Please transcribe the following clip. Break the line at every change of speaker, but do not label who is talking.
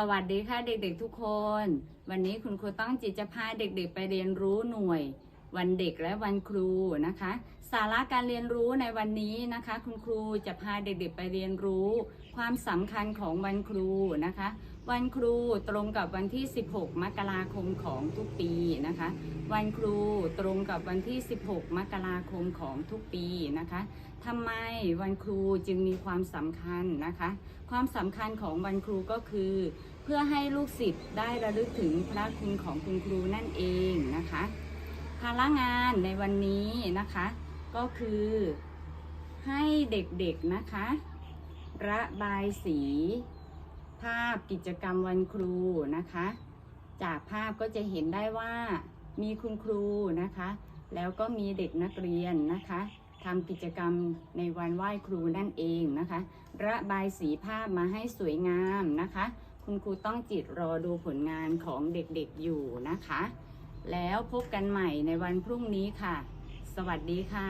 สวัสดีค่ะเด็กๆทุกคน วันนี้คุณครูต้องจิตจะพาเด็กๆไปเรียนรู้หน่วย วันเด็กและวันครูนะคะ สาระการเรียนรู้ในวันนี้นะคะ คุณครูจะพาเด็กๆไปเรียนรู้ ความสำคัญของวันครูนะคะ วันครูตรงกับวันที่ 16 มกราคมของทุกปีนะคะ วันครูตรงกับวันที่ 16 มกราคมของทุกปีนะคะทำไมวันครูจึงมีความสำคัญนะคะ ความสำคัญของวันครูก็คือ เพื่อให้ลูกศิษย์ได้ระลึกถึงพระคุณของคุณครูนั่นเองนะคะ ภาระงานในวันนี้นะคะ ก็คือให้เด็กๆนะคะ ระบายสี ภาพกิจกรรมวันครูนะคะ จากภาพก็จะเห็นได้ว่ามีคุณครูนะคะ แล้วก็มีเด็กนักเรียนนะคะทำกิจกรรมในวันไหว้ครูนั่นเองนะคะ ระบายสีภาพมาให้สวยงามนะคะ คุณครูต้องจิตรอดูผลงานของเด็กๆอยู่นะคะ แล้วพบกันใหม่ในวันพรุ่งนี้ค่ะ สวัสดีค่ะ